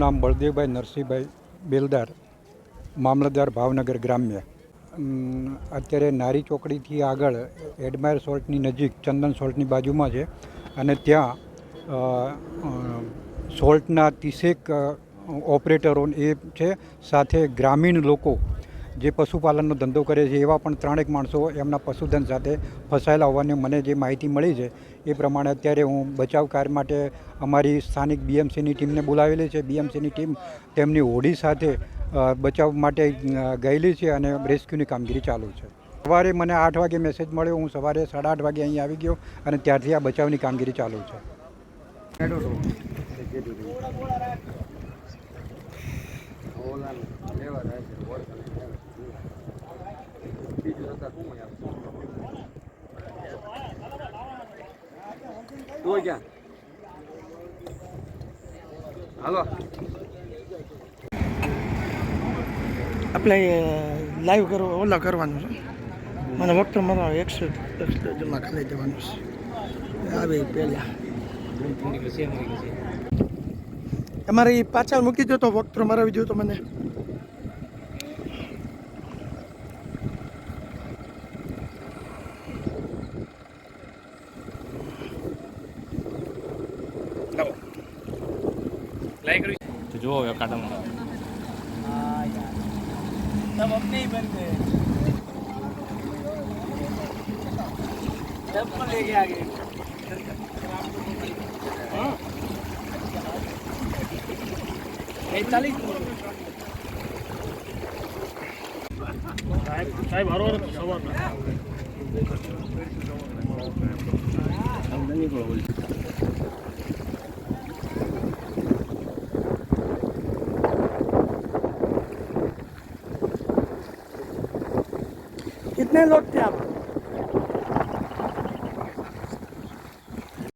નામ બળદેવભાઈ નરસિંહભાઈ બેલદાર, મામલતદાર ભાવનગર ગ્રામ્ય. અત્યારે નારી ચોકડીથી આગળ એડમાયર સોલ્ટની નજીક, ચંદન સોલ્ટની બાજુમાં છે અને ત્યાં સોલ્ટના ત્રીસેક ઓપરેટરો એ છે. સાથે ગ્રામીણ લોકો જે પશુપાલનનો ધંધો કરે છે, એવા પણ ત્રણેક માણસો એમના પશુધન સાથે ફસાયેલા હોવાની મને જે માહિતી મળી છે, એ પ્રમાણે અત્યારે હું બચાવ કાર્ય માટે અમારી સ્થાનિક બીએમસીની ટીમને બોલાવેલી છે. બીએમસીની ટીમ તેમની હોડી સાથે બચાવ માટે ગયેલી છે અને રેસ્ક્યુની કામગીરી ચાલુ છે. સવારે મને આઠ વાગે મેસેજ મળ્યો. હું સવારે સાડા આઠ વાગે અહીં આવી ગયો અને ત્યારથી આ બચાવની કામગીરી ચાલુ છે. તો ક્યાં હાલો આપણે લાઈવ કરવો ઓલા કરવાનું છે મને વખત મારો એકસો એકસો જમા ખાલી દેવાનું છે આવે પહેલાં તમારે પાછળ મૂકી દો તો વખત મારા વીડિયો તો મને ટ્રાય કર્યું તો જુઓ હવે કાંટામાં. તબ અબ નહીં બનતે તબ કો લેકે આગે. હા. ચાલી સાહેબ હરો સવારના નીકળો कितने लोग थे आप